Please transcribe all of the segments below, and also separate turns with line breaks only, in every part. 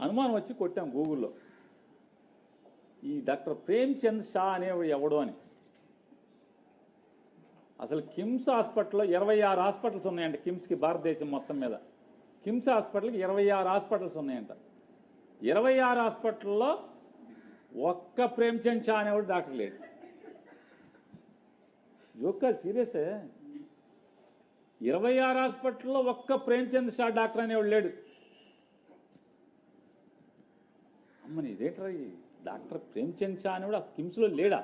అనుమానం వచ్చి కొట్టాం గూగుల్లో. ఈ డాక్టర్ ప్రేమ్చంద్ షా అనేవాడు ఎవడు అని. అసలు కిమ్స్ హాస్పిటల్లో ఇరవై ఆరు హాస్పిటల్స్ ఉన్నాయంట కిమ్స్కి భారతదేశం మొత్తం మీద. కిమ్స్ హాస్పిటల్కి ఇరవై ఆరు హాస్పిటల్స్ ఉన్నాయంట. ఇరవై ఆరు హాస్పిటల్లో ఒక్క ప్రేమ్చంద్ షా అనేవాడు డాక్టర్ లేడు. జోక్క సీరియసే ఇరవై ఆరు హాస్పిటల్లో ఒక్క ప్రేమ్చంద్ షా డాక్టర్ అనేవాడు లేడు. మరి ఇదేంట్రా డాక్టర్ ప్రేమ్చంద్ షా అనేవాడు కూడా కిమ్స్లో లేడా?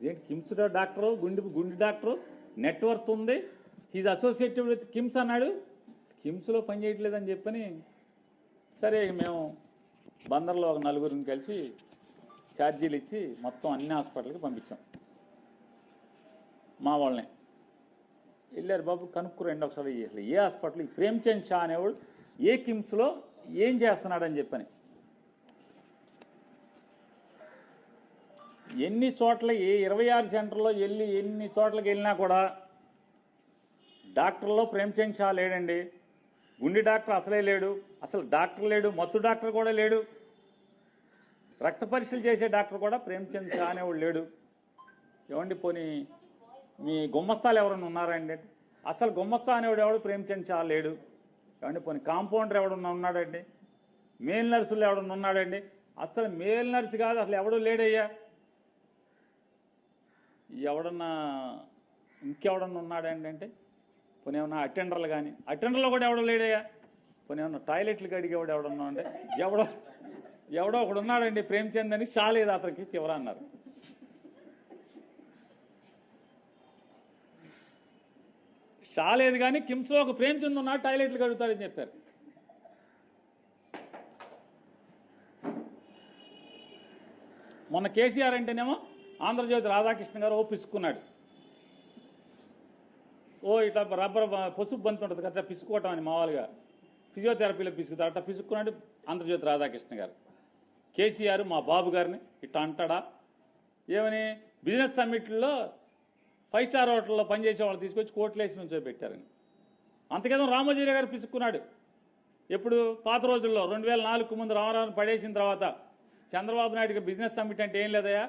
ఇదేంటి కిమ్స్ డాక్టరు? గుండె గుండె డాక్టరు? నెట్వర్క్ ఉంది? హీజ్ అసోసియేటెడ్ విత్ కిమ్స్ అన్నాడు. కిమ్స్లో పని చేయట్లేదని చెప్పని సరే మేము బందర్లో ఒక నలుగురిని కలిసి ఛార్జీలు ఇచ్చి మొత్తం అన్ని హాస్పిటల్కి పంపించాం. మా వాళ్ళని. వెళ్ళారు బాబు కనుక్కురండి ఒకసారి అసలు ఏ హాస్పిటల్? ఈ ప్రేమ్చంద్ షా అనేవాడు ఏ కిమ్స్లో ఏం చేస్తున్నాడని చెప్పని. ఎన్ని చోట్ల ఏ ఇరవై ఆరు సెంటర్లో వెళ్ళి ఎన్ని చోట్లకి వెళ్ళినా కూడా డాక్టర్లో ప్రేమ్చంద్ షా లేడండి. గుండె డాక్టర్ అసలే లేడు. అసలు డాక్టర్ లేడు మత్తు డాక్టర్ కూడా లేడు. రక్త పరీక్షలు చేసే డాక్టర్ కూడా ప్రేమ్చంద్ షా అనేవాడు లేడు. ఏమండి పోనీ మీ గుమ్మస్తాలు ఎవరైనా ఉన్నారండి అసలు గుమ్మస్తా అనేవాడు ఎవడు? ప్రేమ్చంద్ షా లేడు. ఏమండి పోనీ కాంపౌండర్ ఎవడన్నా ఉన్నాడండి? మేల్ నర్సులు ఎవడన్నా ఉన్నాడండి? అసలు మేల్ నర్సు కాదు అసలు ఎవడు లేడయ్యా? ఎవడన్నా ఇంకెవడన్నా ఉన్నాడండి అంటే? పోనీ ఏమన్నా అటెండర్లు కానీ అటెండర్లో కూడా ఎవడో లేడయ్యా? పోనీ ఏమన్నా టాయిలెట్లు కడిగేవాడు ఎవడన్నా అంటే ఎవడో ఎవడో ఒకడు ఉన్నాడండి ప్రేమ్చంద్ అని చాలేదు అతనికి చివర అన్నారు. చాలేదు కానీ కిమ్స్లో ఒక ప్రేమ్చంద్ ఉన్నాడు టాయిలెట్లు కడుగుతాడని చెప్పారు. మొన్న కేసీఆర్ అంటేనేమో ఆంధ్రజ్యోతి రాధాకృష్ణ గారు ఓ పిసుకున్నాడు ఓ ఇట్లా రబ్బర్ పసుపు బంతి ఉంటుంది కదా పిసుకోవటం అని మామూలుగా. ఫిజియోథెరపీలో పిసుకుతారు అట్లా పిసుకున్నాడు ఆంధ్రజ్యోతి రాధాకృష్ణ గారు. కేసీఆర్ మా బాబు గారిని ఇట్లా అంటాడా? ఏమని? బిజినెస్ సమ్మిట్లో ఫైవ్ స్టార్ హోటల్లో పనిచేసే వాళ్ళు తీసుకొచ్చి కోట్లేసి నుంచో పెట్టారని అంతకేదో రామోజీరావు గారు పిసుక్కున్నాడు. ఎప్పుడు పాత రోజుల్లో రెండు వేల నాలుగు ముందు రామారావుని పడేసిన తర్వాత చంద్రబాబు నాయుడుకి బిజినెస్ సమ్మిట్ అంటే ఏం లేదయా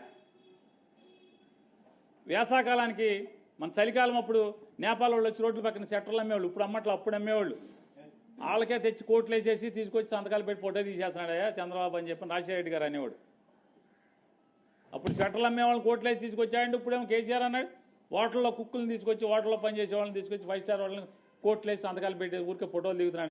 వేసాకాలానికి మన చలికాలం అప్పుడు నేపాల్ వాళ్ళు వచ్చి రోడ్ల పక్కన సెట్టర్లు అమ్మేవాళ్ళు. ఇప్పుడు అమ్మట్లు అప్పుడు అమ్మేవాళ్ళు. వాళ్ళకే తెచ్చి కోట్లు వేసేసి తీసుకొచ్చి సంతకాలు పెట్టి ఫోటో తీసేస్తున్నాడయ్యా చంద్రబాబు అని చెప్పి రాజశేఖర రెడ్డి గారు అనేవాడు. అప్పుడు సెట్టర్లు అమ్మేవాళ్ళని కోట్లు వేసి తీసుకొచ్చాయండి. ఇప్పుడేమో కేసీఆర్ అన్నాడు. హోటల్లో కుక్కులను తీసుకొచ్చి హోటల్లో పనిచేసే వాళ్ళని తీసుకొచ్చి ఫైవ్ స్టార్ వాళ్ళని కోట్లు వేసి సంతకాలు పెట్టి ఊరికే ఫోటోలు దిగుతున్నాడు.